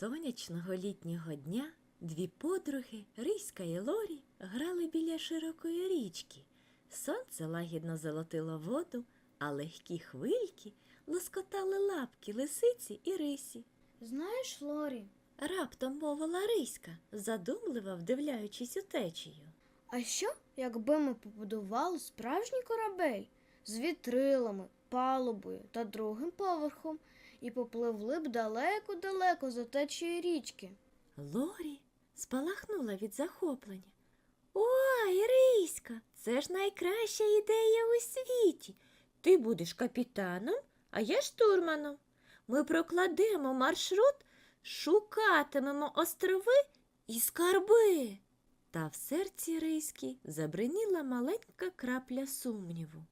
Сонячного літнього дня дві подруги, Риська і Лорі, грали біля широкої річки. Сонце лагідно золотило воду, а легкі хвильки лоскотали лапки лисиці і рисі. Знаєш, Лорі, Раптом мовила Риська, задумливо вдивляючись у течію. а що, якби ми побудували справжній корабель з вітрилами, палубою та другим поверхом і попливли б далеко-далеко за течією річки? Лорі спалахнула від захоплення. Ой, Риська, це ж найкраща ідея у світі. Ти будеш капітаном, а я штурманом. Ми прокладемо маршрут, шукатимемо острови і скарби. Та в серці Риськи забриніла маленька крапля сумніву.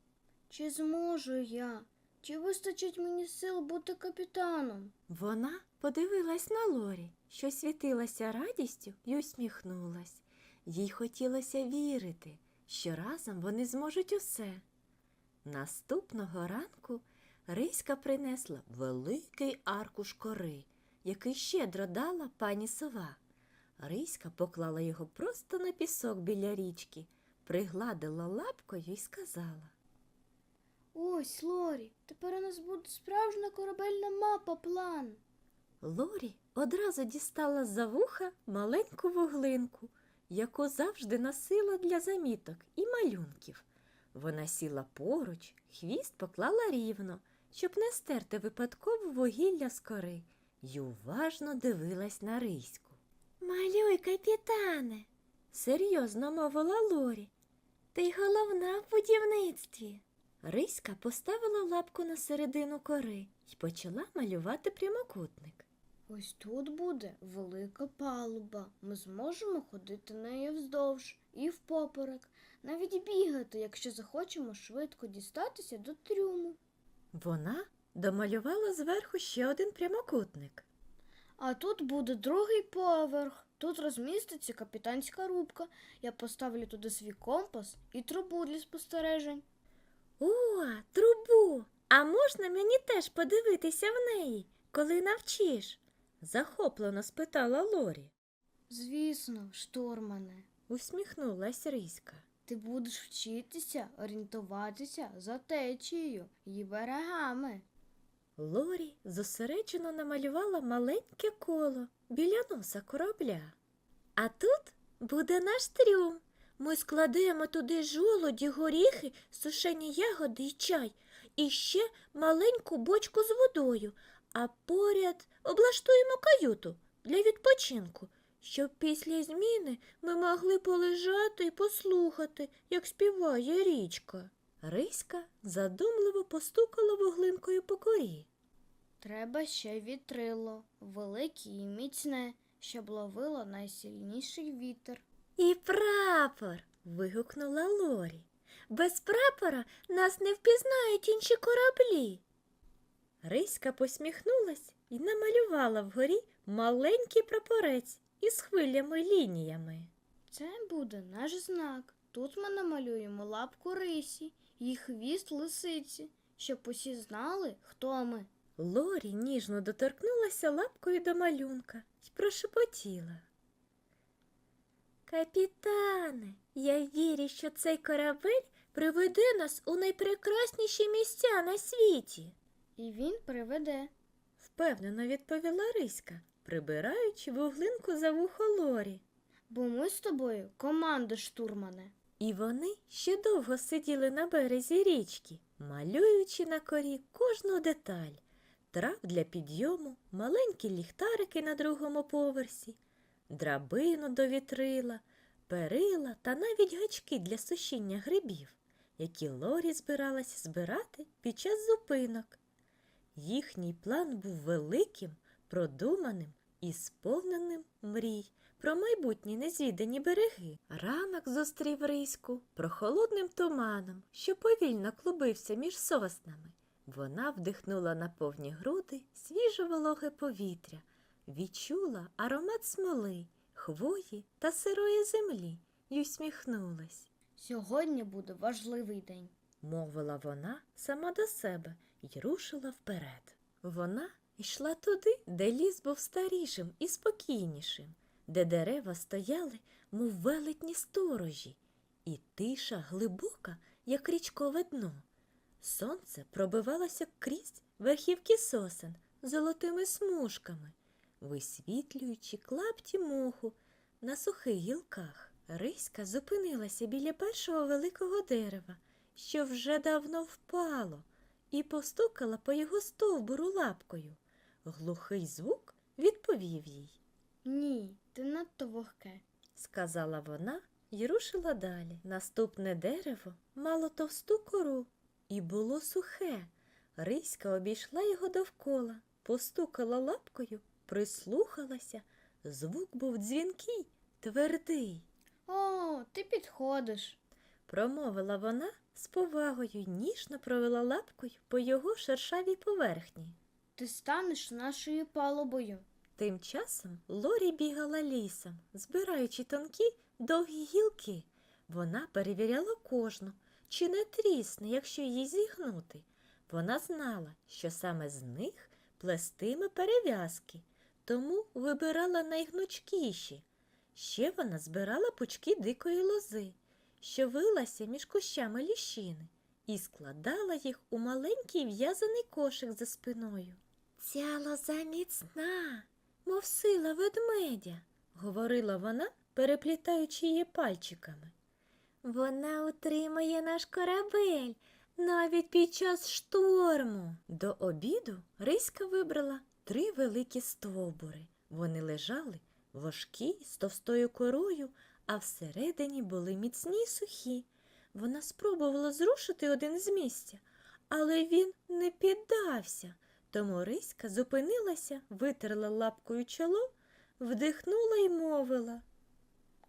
Чи зможу я? Чи вистачить мені сил бути капітаном? Вона подивилась на Лорі, що світилася радістю і усміхнулась. Їй хотілося вірити, що разом вони зможуть усе. Наступного ранку Риська принесла великий аркуш кори, який щедро дала пані сова. Риська поклала його просто на пісок біля річки, пригладила лапкою і сказала. Ось, Лорі, тепер у нас буде справжня корабельна мапа план. Лорі одразу дістала з-за вуха маленьку вуглинку, яку завжди носила для заміток і малюнків. Вона сіла поруч, хвіст поклала рівно, щоб не стерти випадково вугілля з кори, й уважно дивилась на риську. Малюй, капітане, серйозно мовила Лорі. Ти головна в будівництві. Риська поставила лапку на середину кори і почала малювати прямокутник. Ось тут буде велика палуба. Ми зможемо ходити нею вздовж і впоперек, навіть бігати, якщо захочемо швидко дістатися до трюму. Вона домалювала зверху ще один прямокутник. А тут буде другий поверх. Тут розміститься капітанська рубка. Я поставлю туди свій компас і трубу для спостережень. О, трубу! А можна мені теж подивитися в неї, коли навчиш? захоплено спитала Лорі. Звісно, штурмане, Усміхнулась Риська. ти будеш вчитися орієнтуватися за течією і берегами. Лорі зосереджено намалювала маленьке коло біля носа корабля. А тут буде наш трюм. Ми складемо туди жолоді, горіхи, сушені ягоди і чай, і ще маленьку бочку з водою, а поряд облаштуємо каюту для відпочинку, щоб після зміни ми могли полежати і послухати, як співає річка. Риська задумливо постукала вуглинкою по корі. Треба ще вітрило, велике і міцне, щоб ловило найсильніший вітер. І прапор. вигукнула Лорі. Без прапора нас не впізнають інші кораблі. Риська посміхнулась і намалювала вгорі маленький прапорець із хвилями лініями. Це буде наш знак. Тут ми намалюємо лапку рисі і хвіст лисиці, щоб усі знали, хто ми. Лорі ніжно доторкнулася лапкою до малюнка і прошепотіла. Капітане, я вірю, що цей корабель приведе нас у найпрекрасніші місця на світі. І він приведе. впевнено відповіла Риська, прибираючи вуглинку за вухо Лорі. Бо ми з тобою команда штурмане. І вони ще довго сиділи на березі річки, малюючи на корі кожну деталь. Трап для підйому, маленькі ліхтарики на другому поверсі, драбину до вітрила, перила та навіть гачки для сушіння грибів, які Лорі збиралась збирати під час зупинок. Їхній план був великим, продуманим і сповненим мрій про майбутні незвідані береги. Ранок зустрів Риську прохолодним туманом, що повільно клубився між соснами. Вона вдихнула на повні груди свіже вологе повітря, відчула аромат смоли, хвої та сирої землі і усміхнулась. Сьогодні буде важливий день. мовила вона сама до себе і рушила вперед. Вона йшла туди, де ліс був старішим і спокійнішим, де дерева стояли, мов велетні сторожі, і тиша глибока, як річкове дно. Сонце пробивалося крізь верхівки сосен золотими смужками, висвітлюючи клапті моху на сухих гілках. Риська зупинилася біля першого великого дерева, що вже давно впало, і постукала по його стовбуру лапкою. Глухий звук відповів їй, Ні, ти надто вогке. сказала вона і рушила далі. Наступне дерево мало товсту кору і було сухе. Риська обійшла його довкола, постукала лапкою, прислухалася. Звук був дзвінкий, твердий. О, ти підходиш. Промовила вона з повагою й ніжно провела лапкою по його шершавій поверхні. Ти станеш нашою палубою. Тим часом Лорі бігала лісом, збираючи тонкі довгі гілки. Вона перевіряла кожну, чи не трісне, якщо її зігнути. Вона знала, що саме з них плестиме перев'язки, тому вибирала найгнучкіші. Ще вона збирала пучки дикої лози, що вилася між кущами ліщини, і складала їх у маленький в'язаний кошик за спиною. Ця лоза міцна, мов сила ведмедя, говорила вона, переплітаючи її пальчиками. Вона утримає наш корабель навіть під час шторму. До обіду Риська вибрала три великі стовбури. Вони лежали важкі з товстою корою, а всередині були міцні й сухі. Вона спробувала зрушити один з місця, але він не піддався. Тому Риська зупинилася, витерла лапкою чоло, вдихнула й мовила.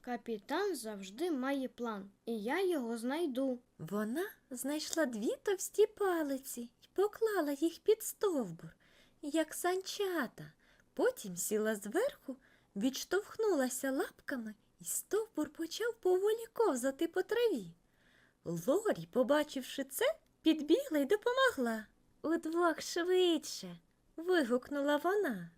Капітан завжди має план, і я його знайду. Вона знайшла дві товсті палиці й поклала їх під стовбур, як санчата. Потім сіла зверху, відштовхнулася лапками, і стовбур почав поволі ковзати по траві. Лорі, побачивши це, підбігла й допомогла. Удвох швидше. вигукнула вона.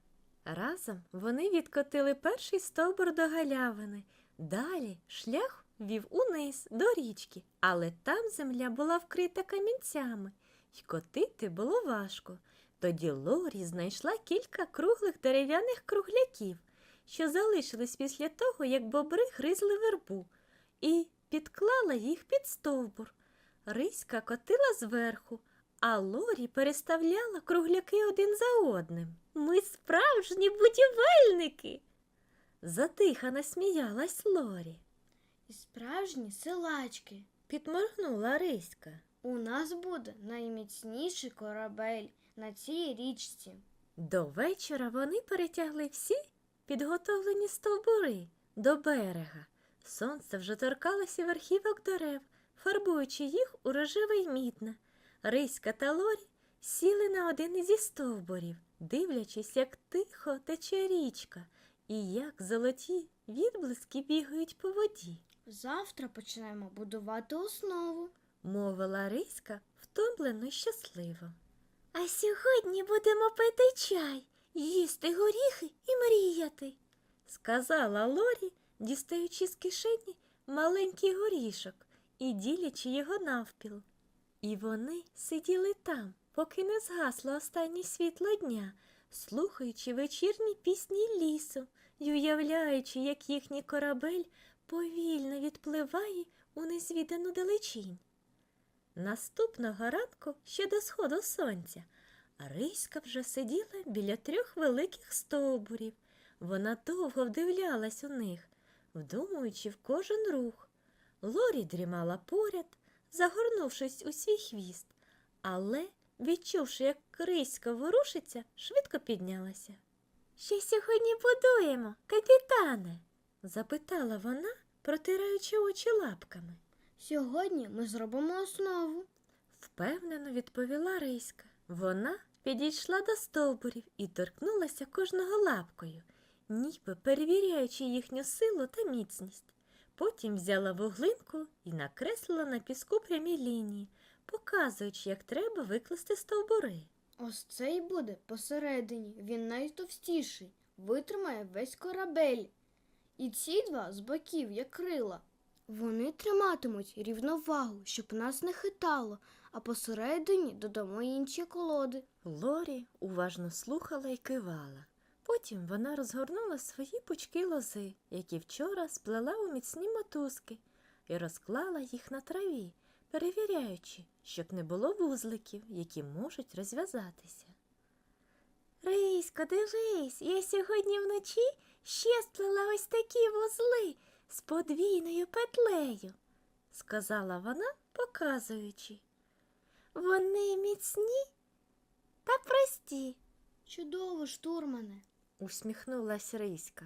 Разом вони відкотили перший стовбур до галявини. Далі шлях вів униз до річки, але там земля була вкрита камінцями, й котити було важко. Тоді Лорі знайшла кілька круглих дерев'яних кругляків, що залишились після того, як бобри гризли вербу, і підклала їх під стовбур. Риська котила зверху, а Лорі переставляла кругляки один за одним. Ми справжні будівельники. Затихано сміялась Лорі. І справжні силачки. Підморгнула Риська. У нас буде найміцніший корабель на цій річці. До вечора вони перетягли всі підготовлені стовбури до берега. Сонце вже торкалося верхівок дерев, фарбуючи їх у рожеве й мідне. Риська та Лорі сіли на один зі стовбурів, дивлячись, як тихо тече річка і як золоті відблиски бігають по воді. Завтра почнемо будувати основу. мовила Риська втомлено й щасливо. А сьогодні будемо пити чай, їсти горіхи і мріяти, сказала Лорі, дістаючи з кишені маленький горішок і ділячи його навпіл. І вони сиділи там, поки не згасло останнє світло дня, слухаючи вечірні пісні лісу й уявляючи, як їхній корабель повільно відпливає у незвідану далечінь. Наступного ранку, ще до сходу сонця, Риська вже сиділа біля трьох великих стовбурів. Вона довго вдивлялась у них, вдумуючи в кожен рух. Лорі дрімала поряд, загорнувшись у свій хвіст, але, відчувши, як Риська ворушиться, швидко піднялася. Що сьогодні будуємо, капітане? запитала вона, протираючи очі лапками. Сьогодні ми зробимо основу. Впевнено відповіла Риська. Вона підійшла до стовбурів і торкнулася кожного лапкою, ніби перевіряючи їхню силу та міцність. Потім взяла вуглинку і накреслила на піску прямі лінії, показуючи, як треба викласти стовбури. Ось цей буде посередині. Він найтовстіший, витримає весь корабель. І ці два з боків, як крила. Вони триматимуть рівновагу, щоб нас не хитало, а посередині додамо інші колоди. Лорі уважно слухала і кивала. Потім вона розгорнула свої пучки лози, які вчора сплела у міцні мотузки, і розклала їх на траві, перевіряючи, щоб не було вузликів, які можуть розв'язатися. Рейсько, дивись, я сьогодні вночі ще сплела ось такі вузли з подвійною петлею, сказала вона, показуючи. Вони міцні та прості, Чудово, штурмане. усміхнулась Риська.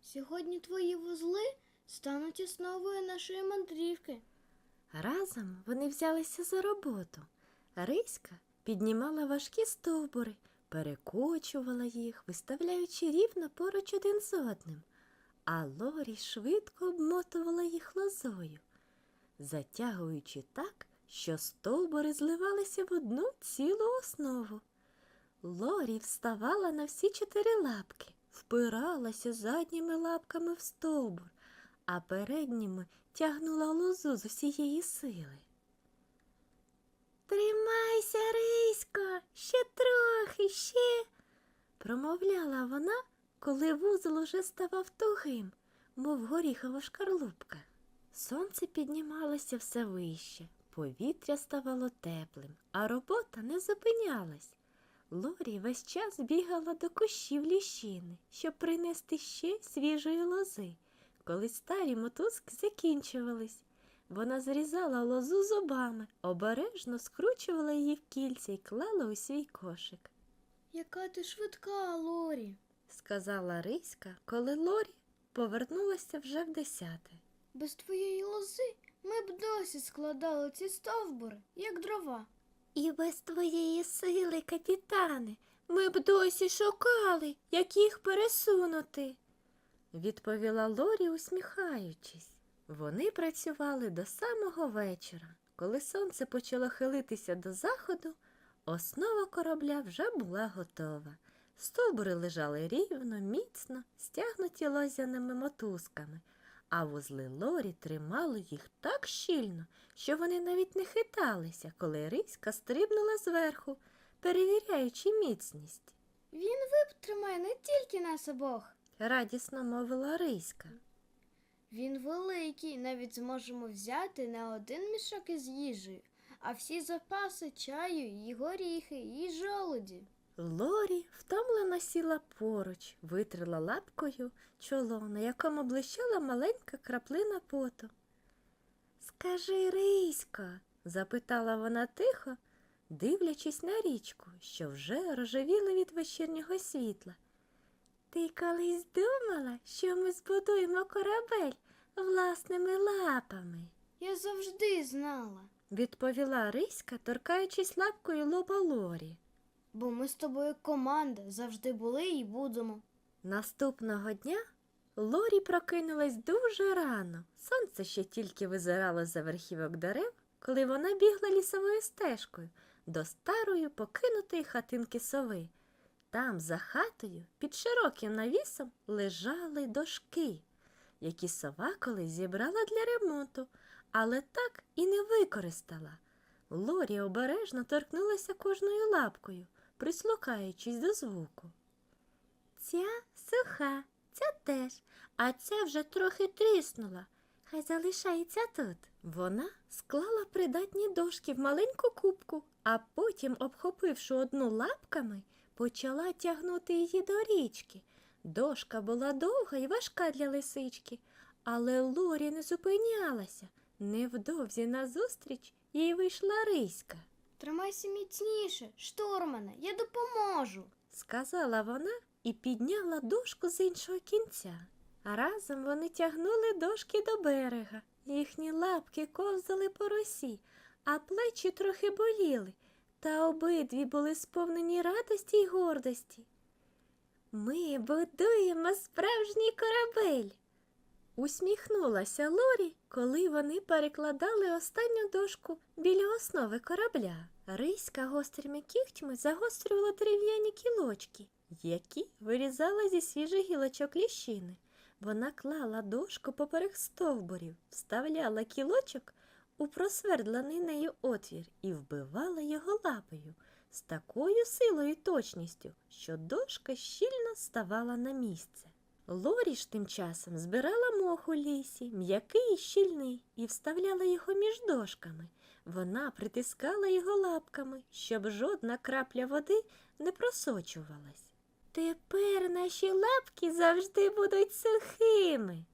Сьогодні твої вузли стануть основою нашої мандрівки. Разом вони взялися за роботу. Риська піднімала важкі стовбури, перекочувала їх, виставляючи рівно поруч один з одним, а Лорі швидко обмотувала їх лозою, затягуючи так, що стовбури зливалися в одну цілу основу. Лорі вставала на всі чотири лапки, впиралася задніми лапками в стовбур, а передніми тягнула лозу з усієї сили. Тримайся, Рисько, ще трохи, ще, промовляла вона, коли вузол уже ставав тугим, мов горіхова шкарлупка. Сонце піднімалося все вище, повітря ставало теплим, а робота не зупинялась. Лорі весь час бігала до кущів ліщини, щоб принести ще свіжої лози. Коли старі мотузки закінчувались, вона зрізала лозу зубами, обережно скручувала її в кільця і клала у свій кошик, Яка ти швидка, Лорі. Сказала Риська, коли Лорі повернулася вже в десяте. Без твоєї лози ми б досі складали ці стовбури, як дрова. І без твоєї сили, капітане, ми б досі шукали, як їх пересунути, відповіла Лорі, усміхаючись. Вони працювали до самого вечора. Коли сонце почало хилитися до заходу, основа корабля вже була готова. Стовбури лежали рівно, міцно, стягнуті лозяними мотузками, а вузли Лорі тримали їх так щільно, що вони навіть не хиталися, коли риська стрибнула зверху, перевіряючи міцність. Він витримає не тільки нас обох. Радісно мовила риська. Він великий, навіть зможемо взяти не один мішок із їжею, а всі запаси чаю, і горіхи, і жолуді. Лорі втомлено сіла поруч, витрила лапкою чоло, на якому блищала маленька краплина поту. Скажи, Рисько, запитала вона тихо, дивлячись на річку, що вже рожевіла від вечірнього світла. Ти колись думала, що ми збудуємо корабель власними лапами? Я завжди знала, відповіла Риська, торкаючись лапкою лоба Лорі. Бо ми з тобою команда завжди були і будемо. Наступного дня Лорі прокинулась дуже рано. Сонце ще тільки визирало за верхівок дерев, коли вона бігла лісовою стежкою до старої покинутої хатинки сови. Там, за хатою, під широким навісом, лежали дошки, які сова колись зібрала для ремонту, але так і не використала. Лорі обережно торкнулася кожною лапкою, прислухаючись до звуку. Ця суха, ця теж, а ця вже трохи тріснула. Хай залишається тут. Вона склала придатні дошки в маленьку кубку, а потім, обхопивши одну лапками, почала тягнути її до річки. Дошка була довга і важка для лисички, але Лорі не зупинялася. Невдовзі назустріч їй вийшла риська. Тримайся міцніше, штурмане, я допоможу. сказала вона і підняла дошку з іншого кінця. А разом вони тягнули дошки до берега. Їхні лапки ковзали по росі, а плечі трохи боліли, та обидві були сповнені радості й гордості. Ми будуємо справжній корабель. Усміхнулася Лорі, коли вони перекладали останню дошку біля основи корабля. Риська гострими кігтями загострювала дерев'яні кілочки, які вирізала зі свіжих гілочок ліщини. Вона клала дошку поперек стовбурів, вставляла кілочок у просвердлений нею отвір і вбивала його лапою з такою силою і точністю, що дошка щільно ставала на місце. Лорі ж тим часом збирала мох у лісі, м'який і щільний, і вставляла його між дошками. Вона притискала його лапками, щоб жодна крапля води не просочувалась. Тепер наші лапки завжди будуть сухими,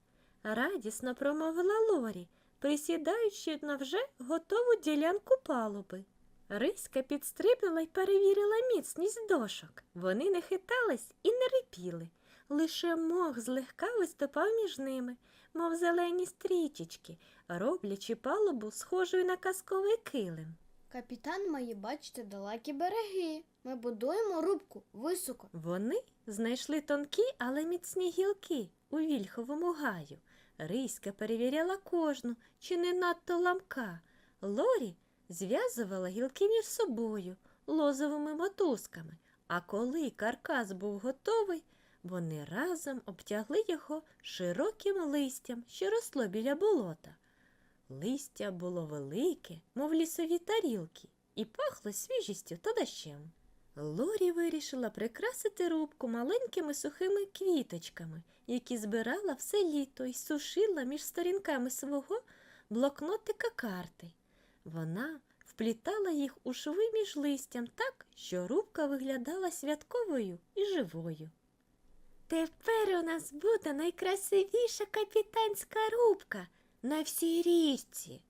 радісно промовила Лорі, присідаючи на вже готову ділянку палуби. Риська підстрибнула й перевірила міцність дошок. Вони не хитались і не рипіли. Лише мох злегка виступав між ними, мов зелені стрічечки, роблячи палубу схожою на казковий килим. Капітан має бачити далекі береги. Ми будуємо рубку високо. Вони знайшли тонкі, але міцні гілки у вільховому гаю. Риська перевіряла кожну, чи не надто ламка. Лорі зв'язувала гілки між собою лозовими мотузками, а коли каркас був готовий, вони разом обтягли його широким листям, що росло біля болота. Листя було велике, мов лісові тарілки, і пахло свіжістю та дощем. Лорі вирішила прикрасити рубку маленькими сухими квіточками, які збирала все літо і сушила між сторінками свого блокнотика карти. Вона вплітала їх у шви між листям так, що рубка виглядала святковою і живою. Тепер у нас буде найкрасивіша капітанська рубка на всій річці,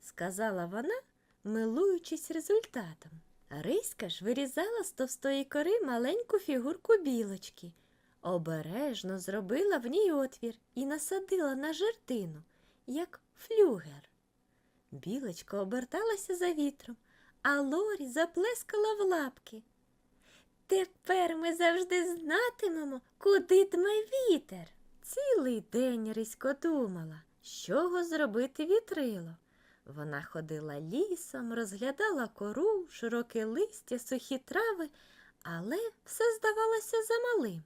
сказала вона, милуючись результатом. Риська ж вирізала з товстої кори маленьку фігурку білочки, обережно зробила в ній отвір і насадила на жердину, як флюгер. Білочка оберталася за вітром, а Лорі заплескала в лапки. Тепер ми завжди знатимемо, куди дме вітер. Цілий день Рисько думала, з чого зробити вітрило. Вона ходила лісом, розглядала кору, широке листя, сухі трави, але все здавалося замалим.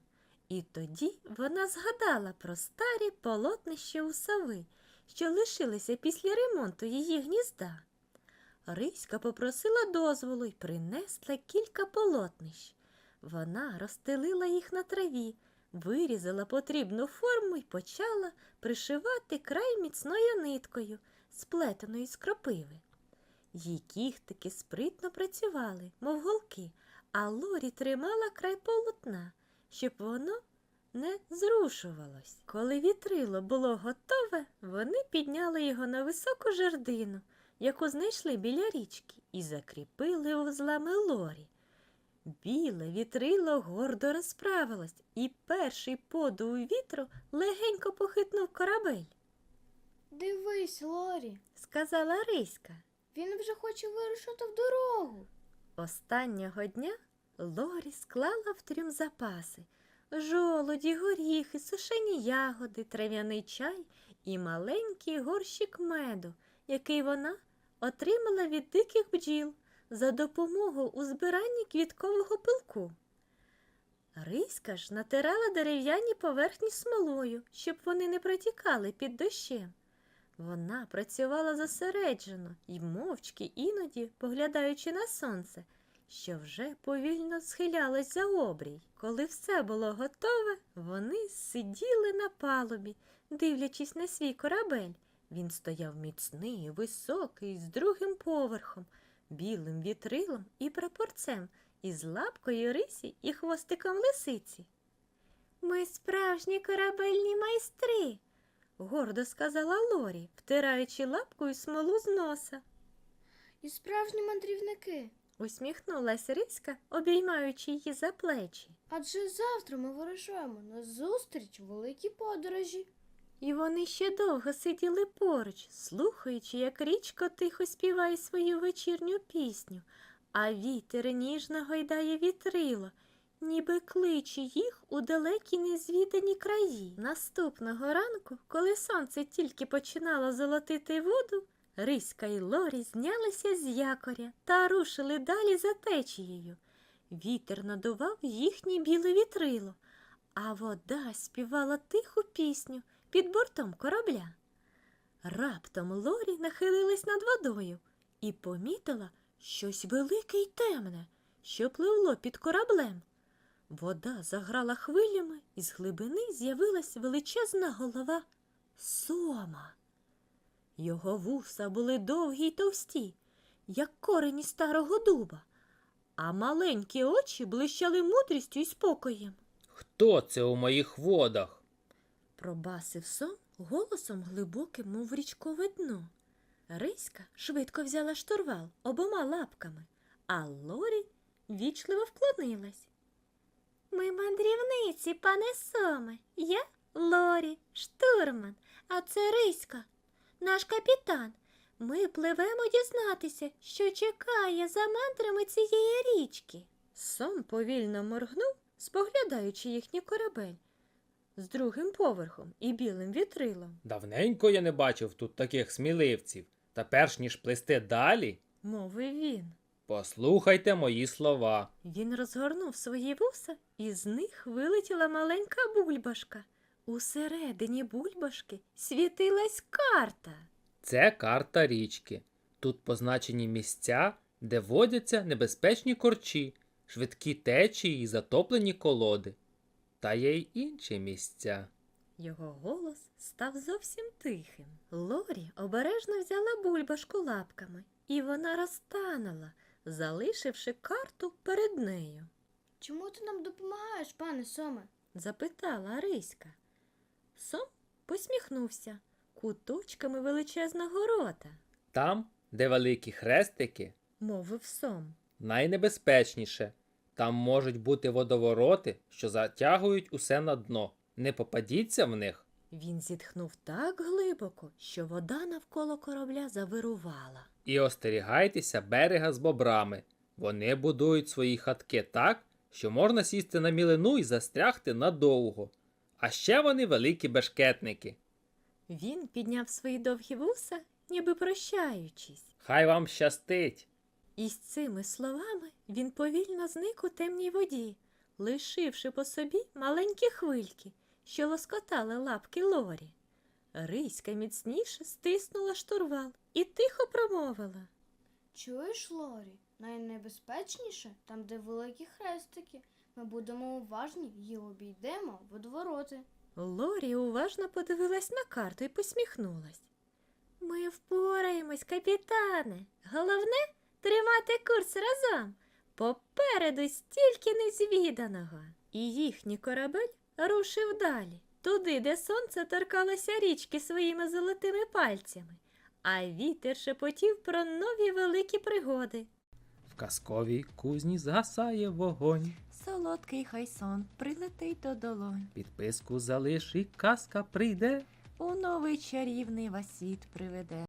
І тоді вона згадала про старі полотнища у сови, що лишилися після ремонту її гнізда. Риська попросила дозволу й принесла кілька полотнищ. Вона розстелила їх на траві, вирізала потрібну форму і почала пришивати край міцною ниткою, сплетеною з кропиви. Її кіхтики спритно працювали, мов голки, а Лорі тримала край полотна, щоб воно не зрушувалось. Коли вітрило було готове, вони підняли його на високу жердину, яку знайшли біля річки, і закріпили вузлами Лорі. Біле вітрило гордо розправилось, і перший подув вітру легенько похитнув корабель, Дивись, Лорі, сказала Риська. він вже хоче вирушити в дорогу. Останнього дня Лорі склала в трюм запаси жолуді, горіхи, сушені ягоди, трав'яний чай і маленький горщик меду, який вона отримала від диких бджіл за допомогою у збиранні квіткового пилку. Риська ж натирала дерев'яні поверхні смолою, щоб вони не протікали під дощем. Вона працювала зосереджено і мовчки іноді, поглядаючи на сонце, що вже повільно схилялось за обрій. Коли все було готове, вони сиділи на палубі, дивлячись на свій корабель. Він стояв міцний, високий, з другим поверхом, білим вітрилом і прапорцем, із лапкою рисі і хвостиком лисиці. Ми справжні корабельні майстри, гордо сказала Лорі, втираючи лапкою смолу з носа. І справжні мандрівники. Усміхнулася Риська, обіймаючи її за плечі. Адже завтра ми вирушаємо на зустріч великій подорожі. І вони ще довго сиділи поруч, слухаючи, як річка тихо співає свою вечірню пісню, а вітер ніжно гойдає вітрило, ніби кличе їх у далекі незвідані краї. Наступного ранку, коли сонце тільки починало золотити воду, Риська і Лорі знялися з якоря та рушили далі за течією. Вітер надував їхнє біле вітрило, а вода співала тиху пісню під бортом корабля. Раптом Лорі нахилилась над водою і помітила щось велике й темне, що пливло під кораблем. Вода заграла хвилями, і з глибини з'явилась величезна голова сома. Його вуса були довгі й товсті, як корені старого дуба, а маленькі очі блищали мудрістю й спокоєм. Хто це у моїх водах? Пробасив сом голосом глибоким, мов річкове дно. Риська швидко взяла штурвал обома лапками, а Лорі вічливо вклонилась. Ми мандрівниці, пане Соме. Я Лорі, штурман, а це Риська, наш капітан. Ми пливемо дізнатися, що чекає за мандрами цієї річки. Сом повільно моргнув, споглядаючи їхній корабель з другим поверхом і білим вітрилом, Давненько я не бачив тут таких сміливців. Та перш ніж плисти далі, мовив він. послухайте мої слова. Він розгорнув свої вуса, і з них вилетіла маленька бульбашка. Усередині бульбашки світилась карта. Це карта річки. Тут позначені місця, де водяться небезпечні корчі, швидкі течії і затоплені колоди. Та є й інші місця. Його голос став зовсім тихим. Лорі обережно взяла бульбашку лапками, і вона розтанула, залишивши карту перед нею. Чому ти нам допомагаєш, пане Соме? запитала Риська. Сом посміхнувся куточками величезного рота, Там, де великі хрестики, мовив сом. найнебезпечніше. Там можуть бути водовороти, що затягують усе на дно. Не попадіться в них. Він зітхнув так глибоко, що вода навколо корабля завирувала. І остерігайтеся берега з бобрами. Вони будують свої хатки так, що можна сісти на мілину і застрягти надовго. А ще вони великі бешкетники. Він підняв свої довгі вуса, ніби прощаючись. Хай вам щастить. І з цими словами він повільно зник у темній воді, лишивши по собі маленькі хвильки, що лоскотали лапки Лорі. Риська міцніше стиснула штурвал і тихо промовила. Чуєш, Лорі? Найнебезпечніше там, де великі хрестики. Ми будемо уважні і обійдемо водовороти. Лорі уважно подивилась на карту і посміхнулась. Ми впораємось, капітане. Головне тримати курс разом. Попереду стільки незвіданого. І їхній корабель рушив далі, туди, де сонце торкалося річки своїми золотими пальцями, а вітер шепотів про нові великі пригоди. В казковій кузні згасає вогонь. Солодкий хай сон прилетить до долонь. Підписку залиш і казка прийде. У новий чарівний васіт приведе.